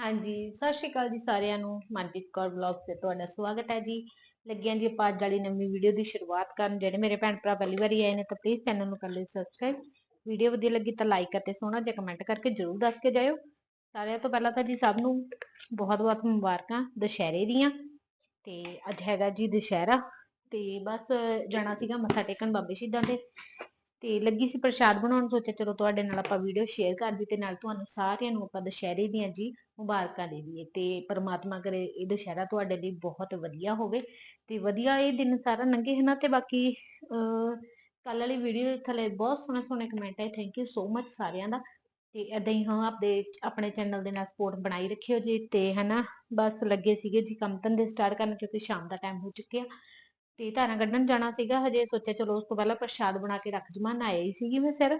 ਹਾਂਜੀ, ਸਤਿ ਸ਼੍ਰੀ ਅਕਾਲ ਜੀ ਸਾਰਿਆਂ ਨੂੰ, ਮਨਪ੍ਰੀਤ ਕੌਰ ਵਲੌਗ ਤੇ ਤੁਹਾਡਾ ਸਵਾਗਤ ਹੈ ਜੀ। ਲੱਗਿਆਂ ਜੀ ਆਪਾਂ ਅੱਜ ਵਾਲੀ ਨਵੀਂ ਵੀਡੀਓ ਦੀ ਸ਼ੁਰੂਆਤ ਕਰਨ, ਜਿਹੜੇ ਮੇਰੇ ਭੈਣ ਭਰਾ ਪਹਿਲੀ ਵਾਰੀ ਆਏ ਨੇ ਤਾਂ ਪਲੀਜ਼ ਚੈਨਲ ਨੂੰ ਕਰ ਲਿਓ ਸਬਸਕ੍ਰਾਈਬ ਵੀਡੀਓ ਵਧੀਆ ਲੱਗੀ ਤਾਂ ਲਾਈਕ ਅਤੇ ਸੋਹਣਾ ਜਿਹਾ ਕਮੈਂਟ ਕਰਕੇ ਜਰੂਰ ਦੱਸ ਕੇ ਜਾਇਓ। ਸਾਰਿਆਂ ਤੋਂ ਪਹਿਲਾਂ ਤਾਂ ਜੀ ਸਭ ਨੂੰ ਬਹੁਤ ਬਹੁਤ ਮੁਬਾਰਕਾਂ, ਦੁਸ਼ਹਿਰੇ ਦੀਆਂ। ਤੇ ਅੱਜ ਹੈਗਾ ਜੀ ਦੁਸ਼ਹਿਰਾ, ਤੇ ਬਸ ਜਾਣਾ ਸੀਗਾ ਮੱਥਾ ਟੇਕਣ ਬਾਬੇ ਸ਼ਹੀਦਾਂ ਦੇ। ਤੇ ਲੱਗੀ ਸੀ ਪ੍ਰਸ਼ਾਦ ਬਣਾਉਣ, ਸੋਚਿਆ ਚਲੋ ਤੁਹਾਡੇ ਨਾਲ ਆਪਾਂ ਵੀਡੀਓ ਸ਼ੇਅਰ ਕਰ ਦਿੱਤੀ ਤੇ ਨਾਲ ਤੁਹਾਨੂੰ ਸਾਰਿਆਂ ਨੂੰ ਆਪਾਂ ਦੁਸ਼ਹਿਰੇ ਦੀਆਂ ਜੀ ਮੁਬਾਰਕਾਂ ਦੇ ਦਈਏ ਤੇ ਪਰਮਾਤਮਾ ਕਰੇ ਇਹ ਦੁਸ਼ਹਿਰਾ ਤੁਹਾਡੇ ਲਈ ਬਹੁਤ ਵਧੀਆ ਹੋਵੇ ਤੇ ਵਧੀਆ ਇਹ ਦਿਨ ਸਾਰਾ ਲੰਘੇ ਹੈ ਤੇ ਬਾਕੀ ਕੱਲ ਵਾਲੀ ਵੀਡੀਓ ਥੱਲੇ ਬਹੁਤ ਸੋਹਣੇ ਸੋਹਣੇ ਕਮੈਂਟ ਆਏ ਥੈਂਕ ਯੂ ਸੋ ਮਚ ਸਾਰਿਆਂ ਦਾ ਤੇ ਏਦਾਂ ਹੀ ਹਾਂ ਆਪਦੇ ਆਪਣੇ ਚੈਨਲ ਦੇ ਨਾਲ ਸਪੋਰਟ ਬਣਾਈ ਰੱਖਿਓ ਜੀ ਤੇ ਹਨਾ ਬਸ ਲੱਗੇ ਸੀਗੇ ਜੀ ਕੰਮ ਧੰਦੇ ਸਟਾਰਟ ਕਰਨ ਕਿਉਂਕਿ ਸ਼ਾਮ ਦਾ ਟਾਈਮ ਹੋ ਚੁੱਕਿਆ। ਤੇ ਧਾਰਾਂ ਕੱਢਣ ਜਾਣਾ ਸੀਗਾ, ਹਜੇ ਸੋਚਿਆ ਚਲੋ ਉਸ ਤੋਂ ਪਹਿਲਾਂ ਪ੍ਰਸ਼ਾਦ ਬਣਾ ਕੇ ਰੱਖ ਜਮਾਨ ਆਏ ਹੀ ਸੀਗੀ ਮੈਂ ਸਿਰ।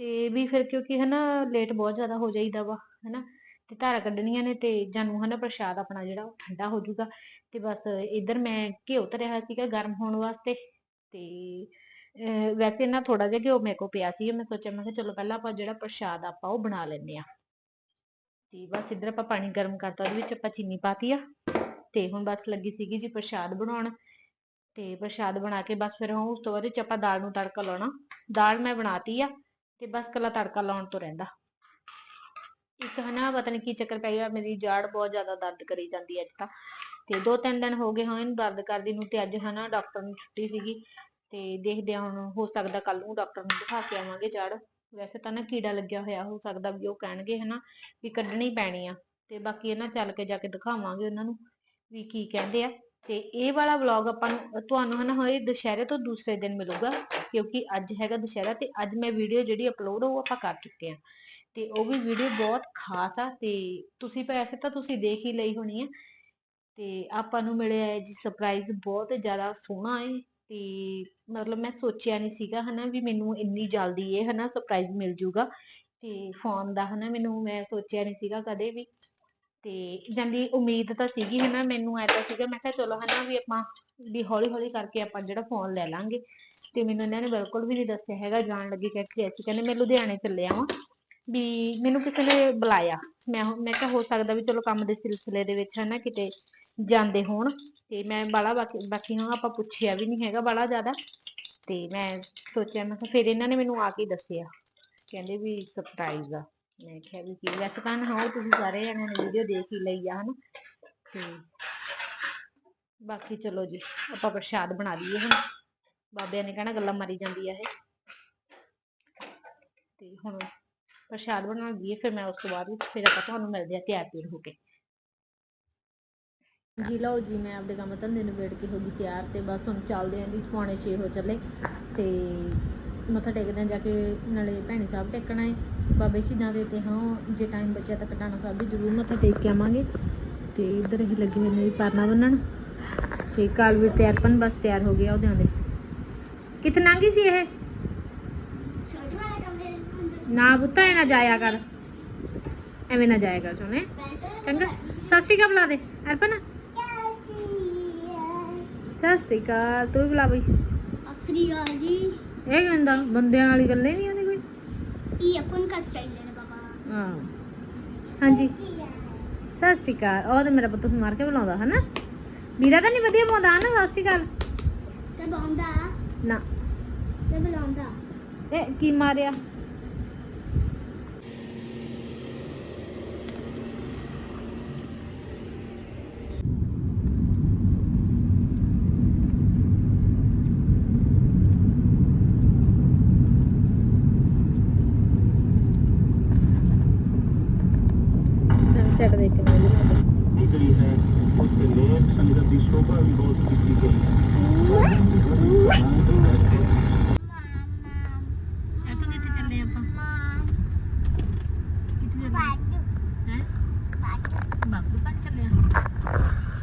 ਤੇ ਵੀ ਫਿਰ ਕਿਉਂਕਿ ਹਨਾ ਲੇਟ ਬਹੁਤ ਜ਼ਿਆਦਾ ਹੋ ਜਾਈਦਾ ਵਾ, ਹਨਾ। ਤੇ ਧਾਰਾਂ ਕੱਢਣੀਆਂ ਨੇ ਤੇ ਜਾਨੂੰ ਹਨਾ ਪ੍ਰਸ਼ਾਦ ਆਪਣਾ ਜਿਹੜਾ ਉਹ ਠੰਡਾ ਹੋ ਜਾਊਗਾ। ਤੇ ਬਸ ਇੱਧਰ ਮੈਂ ਘਿਓ ਧਰਿਆ ਸੀਗਾ ਗਰਮ ਹੋਣ ਵਾਸਤੇ। ਤੇ ਵੈਸੇ ਨਾ ਥੋੜਾ ਜਿਹਾ ਘਿਓ ਮੇਰੇ ਕੋ ਪਿਆ ਸੀ, ਮੈਂ ਸੋਚਿਆ ਮੈਂ ਕਿਹਾ ਚਲੋ ਪਹਿਲਾਂ ਆਪਾਂ ਜਿਹੜਾ ਪ੍ਰਸ਼ਾਦ ਆਪਾਂ ਉਹ ਬਣਾ ਲੈਂਦੇ ਆ ਤੇ ਬਸ ਇੱਧਰ ਆਪਾਂ ਪਾਣੀ ਗਰਮ ਕਰਤਾ, ਉਹਦੇ ਵਿੱਚ ਆਪਾਂ ਚੀਨੀ ਪਾਤੀ ਆ। ਤੇ ਹੁਣ ਬਸ ਲੱਗੀ ਸੀਗੀ ਜੀ ਪ੍ਰਸ਼ਾਦ ਬਣਾਉਣ। ਤੇ ਪ੍ਰਸ਼ਾਦ ਬਣਾ ਕੇ ਬਸ ਫਿਰ ਉਸ ਤੋਂ ਬਾਅਦ ਵਿੱਚ ਆਪਾਂ ਦਾਲ ਨੂੰ ਤੜਕਾ ਲਾਉਣਾ। ਦਾਲ ਮੈਂ ਬਣਾਤੀ ਆ ਤੇ ਬਸ ਕੱਲਾ ਤੜਕਾ ਲਾਉਣ ਤੋਂ ਰਹਿੰਦਾ। ਇੱਕ ਹਨਾ ਪਤਾ ਨਹੀਂ ਕੀ ਚੱਕਰ ਪੈ ਗਿਆ, ਮੇਰੀ ਜਾੜ ਬਹੁਤ ਜ਼ਿਆਦਾ ਦਰਦ ਕਰੀ ਜਾਂਦੀ ਅੱਜ ਤਾਂ। ਤੇ ਦੋ ਤਿੰਨ ਦਿਨ ਹੋ ਗਏ ਹਾਂ ਇਹਨੂੰ ਦਰਦ ਕਰਦੀ ਨੂੰ ਤੇ ਅੱਜ ਹਨਾ ਡਾਕਟਰ ਨੂੰ ਛੁੱਟੀ ਸੀਗੀ। ਤੇ ਦੇਖਦੇ ਹਾਂ ਹੁਣ ਹੋ ਸਕਦਾ ਕੱਲ ਨੂੰ ਡਾਕਟਰ ਨੂੰ ਦਿਖਾ ਕੇ ਆਵਾਂਗੇ ਜੜ। ਵੈਸੇ ਤਾਂ ਨਾ ਕੀੜਾ ਲੱਗਿਆ ਹੋਇਆ, ਹੋ ਸਕਦਾ ਵੀ ਉਹ ਕਹਿਣਗੇ ਹਨਾ ਵੀ ਕੱਢਣੀ ਪੈਣੀ ਆ। ਤੇ ਬਾਕੀ ਇਹਨਾਂ ਚੱਲ ਕੇ ਜਾ ਕੇ ਦਿਖਾਵਾਂਗੇ ਉਹਨਾਂ ਨੂੰ ਵੀ ਕੀ ਕਹਿੰਦੇ ਆ। ਤੇ ਇਹ ਵਾਲਾ ਵਲੌਗ ਆਪਾਂ ਨੂੰ ਤੁਹਾਨੂੰ ਹਨਾ ਹੋਏ ਦੁਸ਼ਹਿਰੇ ਤੋਂ ਦੂਸਰੇ ਦਿਨ ਮਿਲੂਗਾ, ਕਿਉਂਕਿ ਅੱਜ ਹੈਗਾ ਦੁਸ਼ਹਿਰਾ ਤੇ ਅੱਜ ਮੈਂ ਵੀਡੀਓ ਜਿਹੜੀ ਅਪਲੋਡ ਉਹ ਆਪਾਂ ਕਰ ਚੁੱਕੇ ਆ ਤੇ ਉਹ ਵੀ ਵੀਡੀਓ ਬਹੁਤ ਖਾਸ ਆ ਤੇ ਤੁਸੀਂ ਪੈਸੇ ਤਾਂ ਤੁਸੀਂ ਦੇਖ ਹੀ ਲਈ ਹੋਣੀ ਆ। ਤੇ ਆਪਾਂ ਨੂੰ ਮਿਲਿਆ ਹੈ ਜੀ ਸਰਪ੍ਰਾਈਜ਼ ਬਹੁਤ ਜ਼ਿਆਦਾ ਸੋਹਣਾ ਹੈ ਤੇ ਮਤਲਬ ਮੈਂ ਸੋਚਿਆ ਨਹੀਂ ਸੀਗਾ ਹਨਾ ਵੀ ਮੈਨੂੰ ਇੰਨੀ ਜਲਦੀ ਇਹ ਹਨਾ ਸਰਪ੍ਰਾਈਜ਼ ਮਿਲ ਜੂਗਾ। ਤੇ ਫੋਨ ਦਾ ਹਨਾ ਮੈਨੂੰ ਮੈਂ ਸੋਚਿਆ ਨਹੀਂ ਸੀਗਾ ਕਦੇ ਵੀ। ਤੇ ਜਾਂਦੀ ਉਮੀਦ ਤਾਂ ਸੀਗੀ ਹਨਾ, ਮੈਨੂੰ ਐ ਤਾਂ ਸੀਗਾ, ਮੈਂ ਕਿਹਾ ਚਲੋ ਹਨਾ ਵੀ ਆਪਾਂ ਵੀ ਹੌਲੀ ਹੌਲੀ ਕਰਕੇ ਆਪਾਂ ਜਿਹੜਾ ਫੋਨ ਲੈ ਲਾਂਗੇ। ਤੇ ਮੈਨੂੰ ਇਹਨਾਂ ਨੇ ਬਿਲਕੁਲ ਵੀ ਨਹੀਂ ਦੱਸਿਆ ਹੈਗਾ, ਜਾਣ ਲੱਗੀ ਕਹਿੰਦੇ ਐਸੀ ਕਹਿੰਦੇ ਮੈਂ ਲੁਧਿਆਣੇ ਚੱਲੇ ਆਵਾਂ ਵੀ ਮੈਨੂੰ ਕਿਸੇ ਨੇ ਬੁਲਾਇਆ। ਮੈਂ ਮੈਂ ਕਿਹਾ ਹੋ ਸਕਦਾ ਵੀ ਚਲੋ ਕੰਮ ਦੇ ਸਿਲਸਿਲੇ ਦੇ ਵਿੱਚ ਹਨਾ ਕਿਤੇ ਜਾਂਦੇ ਹੋਣ। ਤੇ ਮੈਂ ਬਾਲਾ ਬਾਕੀ ਬਾਕੀ ਹਾਂ ਆਪਾਂ ਪੁੱਛਿਆ ਵੀ ਨਹੀਂ ਹੈਗਾ ਬਾਲਾ ਜ਼ਿਆਦਾ। ਤੇ ਮੈਂ ਸੋਚਿਆ, ਮੈਂ ਕਿਹਾ ਫਿਰ ਇਹਨਾਂ ਨੇ ਮੈਨੂੰ ਆ ਕੇ ਦੱਸਿਆ। ਕਹਿੰਦੇ ਵੀ ਸਰਪ੍ਰਾਈਜ਼ ਆ। ਮੈਂ ਕਿਹਾ ਵੀ ਕੀ ਵੈਸੇ ਤਾਂ ਹਾਂ, ਤੁਸੀਂ ਸਾਰੇ ਜਣਿਆਂ ਨੇ ਵੀਡੀਓ ਦੇਖ ਹੀ ਲਈ ਆ, ਹਨਾ? ਤੇ ਬਾਕੀ ਚਲੋ ਜੀ, ਆਪਾਂ ਪ੍ਰਸ਼ਾਦ ਬਣਾ ਲਈਏ ਹੁਣ ਬਾਬਿਆਂ ਨੇ ਕਹਿਣਾ ਗੱਲਾਂ ਮਾਰੀ ਜਾਂਦੀ ਆ ਇਹ। ਤੇ ਹੁਣ ਪ੍ਰਸ਼ਾਦ ਬਣਾ ਲਈਏ ਫਿਰ ਮੈਂ ਉਸ ਤੋਂ ਬਾਅਦ ਵਿੱਚ ਫਿਰ ਆਪਾਂ ਤੁਹਾਨੂੰ ਮਿਲਦੇ ਆ, ਤਿਆਰ ਤਿਆਰ ਹੋ ਕੇ। ਜੀ, ਲਓ ਜੀ, ਮੈਂ ਆਪਦੇ ਕੰਮ ਧੰਦੇ ਨੂੰ ਵੇੜ ਕੇ ਹੋ ਗਈ ਤਿਆਰ ਤੇ ਬਸ ਹੁਣ ਚੱਲਦੇ ਆਂ ਜੀ, ਪੌਣੇ 6 ਹੋ ਚੱਲੇ। ਤੇ ਮੱਥਾ ਟੇਕਦੇ ਆਂ ਜਾ ਕੇ ਨਾਲੇ ਭੈਣੀ ਸਾਹਿਬ ਟੇਕਣਾ ਹੈ ਬਾਬੇ ਸ਼ਹੀਦਾਂ ਦੇ ਤੇ ਹਾਂ, ਜੇ ਟਾਈਮ ਬਚਿਆ ਤਾਂ ਕਟਾਣਾ ਸਾਹਿਬ ਵੀ ਜ਼ਰੂਰ ਮੱਥਾ ਟੇਕ ਕੇ ਆਵਾਂਗੇ। ਤੇ ਇੱਧਰ ਇਹ ਲੱਗੇ ਹੋਏ ਨੇ ਪਰਨਾ ਬੰਨਣ। ਤੇ ਕਾਲ ਵੀ ਤਿਆਰ, ਪਨ ਬਸ ਤਿਆਰ ਹੋ ਗਿਆ ਉਹਦੇ ਆਂਦੇ ਕਿੱਥੇ ਲੰਘੀ ਸੀ ਇਹ? ਨਾ ਬੁੱਤਾ ਐ ਨਾ ਜਾਇਆ ਕਰ। ਐਵੇਂ ਨਾ ਜਾਇਆ ਕਰ ਸੋਨੇ ਚੰਗਾ। ਸਤਿ ਸ਼੍ਰੀ ਅਕਾਲ ਬੁਲਾ ਦੇ। ਅਰਪਨ। ਸਤਿ ਸ਼੍ਰੀ ਅਕਾਲ, ਤੂੰ ਬੁਲਾ ਬਈ। ਅਸਰੀਆ ਜੀ। ਇਹ ਕਹਿੰਦਾ ਬੰਦਿਆਂ ਵਾਲੀ ਗੱਲ ਨਹੀਂ ਆਉਂਦੀ ਕੋਈ? ਇਹ ਆਪਣ ਕਾ ਸਟਾਈਲ ਹੈ ਬਾਬਾ। ਹਾਂ। ਹਾਂਜੀ। ਸਤਿ ਸ਼੍ਰੀ ਅਕਾਲ। ਉਹ ਤੇ ਮੇਰਾ ਪੁੱਤ ਮਾਰ ਕੇ ਬੁਲਾਉਂਦਾ ਹਨਾ? ਵੀਰਾ ਤਾਂ ਨਹੀਂ ਵਧੀਆ ਬੋਲਦਾ ਨਾ ਸਤਿ ਸ਼੍ਰੀ ਤੇ ਬੋਲਦਾ ਨਾ। ਤੇ ਬੁਲਾਉਂਦਾ? ਇਹ ਕੀ ਮਾਰਿਆ?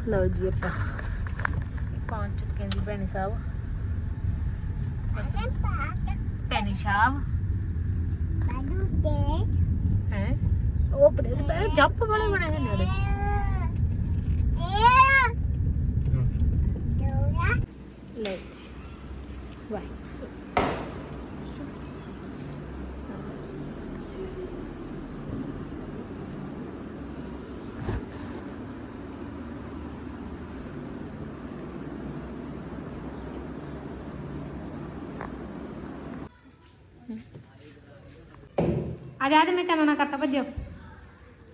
ਲਓ ਜੀ ਆਪਾਂ। ਪਹੁੰਚ ਚੁੱਕੇ ਜੀ ਭੈਣੀ ਸਾਹਿਬ। ਭੈਣੀ ਸਾਹਿਬ। ਬਾਦੂ ਤੇ ਹੈ? ਉਹ ਬੜੇ ਬੜੇ ਜੰਪ ਵਾਲੇ ਬਣੇ ਹੋਏ ਨੇ ਉਹਦੇ ਲੈ ਜੀ ਵਾਹ ਆ ਜਾ ਤੇ ਮੈਂ ਚਾਨਣਾ ਕਰਤਾ ਭੱਜਿਓ।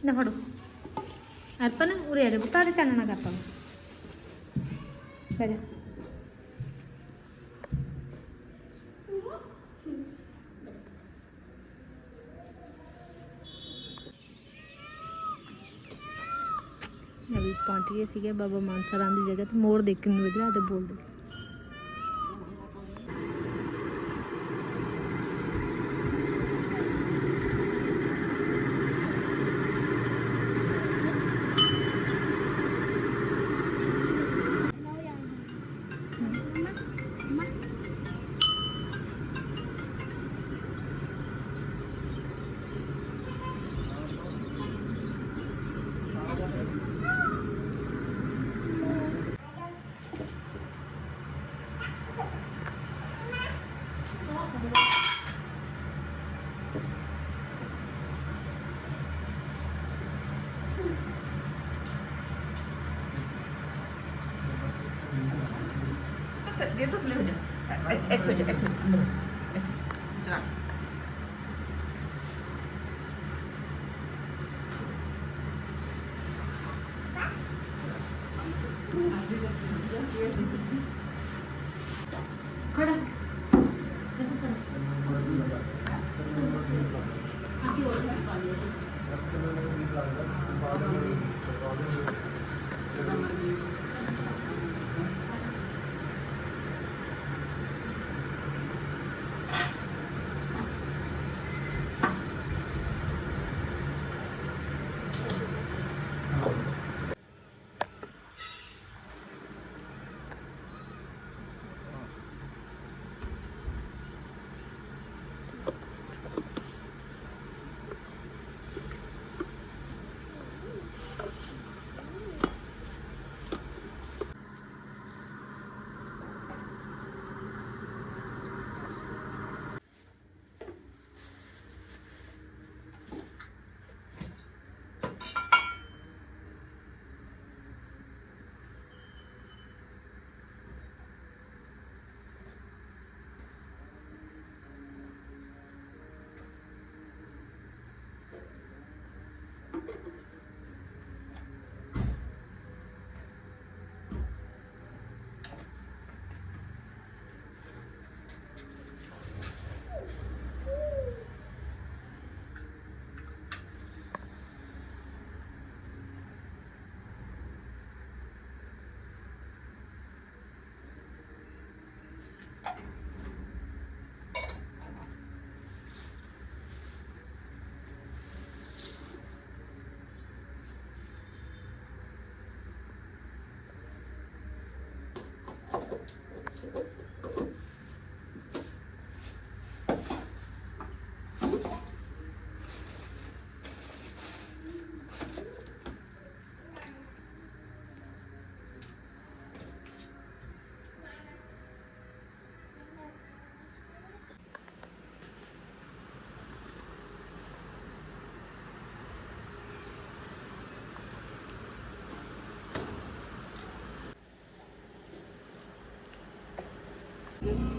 ਨਾ ਫੜੋ। ਅਰਪਨ, ਉਰੇ ਆ ਜਾ ਬਤਾ ਦੇ ਚਾਨਣਾ ਕਰਤਾ। ਬੈਠ ਜਾ। ਅਭੀ ਪਹੁੰਚ ਗਏ ਸੀਗੇ, ਬਾਬਾ ਮਾਨਸਾ ਰਾਮ ਦੀ ਜਗ੍ਹਾ ਤੇ ਮੋਰ ਦੇਖਣ ਨੂੰ ਵਧੀਆ ਤੇ ਬੋਲਦੇ। ਇਹ ਤਾਂ ਥੱਲੇ ਹੋ ਜਾ ਇੱਥੇ ਇੱਥੇ ਹੋ ਜਾ ਇੱਥੇ ਅੰਦਰ ਇੱਥੇ ਚਲਾ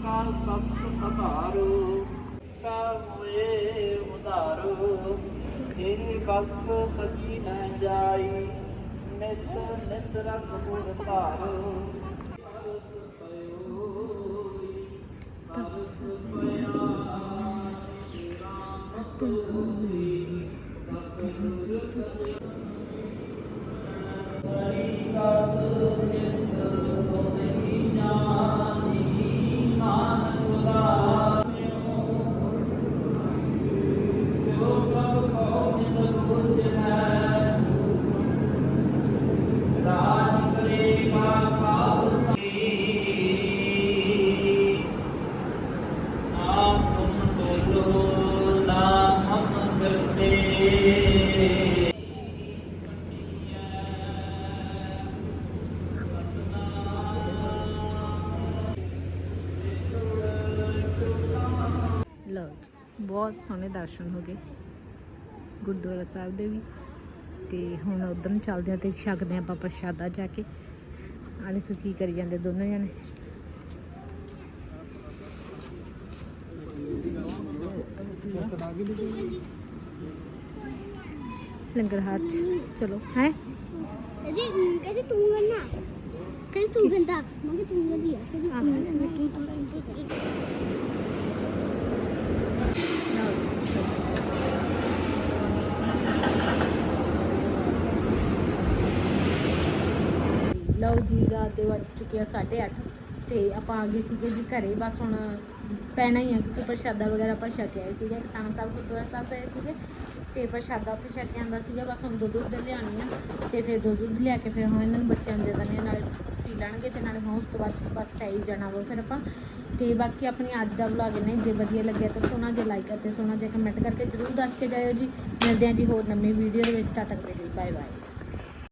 ਜਿਸਕਾ ਸਭ ਆਧਾਰੋ ਕਾਵੇ ਉਧਾਰੋ ਤੇਰੀ ਬਖਤ ਸਕੀ ਨ ਜਾਈ, ਨਿਤ ਨਿਤ ਰਖ ਗੁਰ ਧਾਰੋ ਨਾਮ ਸੋਹਣੇ ਦਰਸ਼ਨ ਹੋ ਗਏ। ਗੁਰਦੁਆਰਾ ਸਾਹਿਬ ਦੇ ਵੀ। ਤੇ ਹੁਣ ਉਧਰ ਨੂੰ ਚੱਲਦੇ ਆ ਤੇ ਛਕਦੇ ਆਪਾਂ ਪ੍ਰਸ਼ਾਦਾ ਜਾ ਕੇ। ਆ ਦੇਖੋ ਕੀ ਕਰੀ ਜਾਂਦੇ ਦੋਨੋਂ ਜਣੇ। ਲੰਗਰ ਚ। ਚਲੋ ਹੈ? ਕਹਿੰਦੀ ਕਹਿੰਦੀ ਤੂੰ ਕਰਨਾ ਕਹਿੰਦੀ ਤੂੰ ਕਰਦਾ ਮੈਂ ਕਿ ਤੂੰ ਕਰਦੀ ਆ। ਕਹਿੰਦੀ ਤੂੰ ਤੂੰ ਤੂੰ ਲਓ ਜੀ, ਰਾਤ ਦੇ ਵੱਜ ਚੁੱਕੇ ਆ 8:30 ਤੇ ਆਪਾਂ ਆ ਗਏ ਸੀਗੇ ਜੀ ਘਰੇ। ਬਸ ਹੁਣ ਪੈਣਾ ਹੀ ਆ ਕਿਉਂਕਿ ਪ੍ਰਸ਼ਾਦਾ ਵਗੈਰਾ ਆਪਾਂ ਛਕ ਆਏ ਸੀਗੇ। ਕਟਾਣਾ ਸਾਹਿਬ ਗੁਰਦੁਆਰਾ ਸਾਹਿਬ ਤੋਂ ਆਏ ਸੀਗੇ ਤੇ ਪ੍ਰਸ਼ਾਦਾ ਉੱਥੇ ਛਕ ਕੇ ਆਂਦਾ ਸੀਗਾ। ਬਸ ਹੁਣ ਦੁੱਧ ਦੁੱਧ ਲਿਆਉਣੀ ਆ ਤੇ ਫਿਰ ਦੁੱਧ ਦੁੱਧ ਲਿਆ ਕੇ ਫਿਰ ਹੁਣ ਇਹਨਾਂ ਨੂੰ ਬੱਚਿਆਂ ਨੂੰ ਦੇ ਦਿੰਦੇ ਆ। ਨਾਲੇ ਪੀ ਲੈਣਗੇ ਤੇ ਨਾਲੇ ਹੁਣ ਉਸ ਤੋਂ ਬਾਅਦ ਬਸ ਖਾਈ ਜਾਣਾ ਵਾ ਫਿਰ ਆਪਾਂ। ਤੇ ਬਾਕੀ ਆਪਣੀ ਅੱਜ ਦਾ ਵਲੌਗ ਨੇ ਜੇ ਵਧੀਆ ਲੱਗਿਆ ਤਾਂ ਸੋਹਣਾ ਜਿਹਾ ਲਾਈਕ ਅਤੇ ਸੋਹਣਾ ਜਿਹਾ ਕਮੈਂਟ ਕਰਕੇ ਜਰੂਰ ਦੱਸ ਕੇ ਜਾਇਓ ਜੀ। ਮਿਲਦੇ ਹਾਂ ਜੀ ਹੋਰ ਨਵੀਂ ਵੀਡੀਓ ਦੇ ਵਿੱਚ। ਤਦ ਤੱਕ ਦੇ ਲਈ ਬਾਏ ਬਾਏ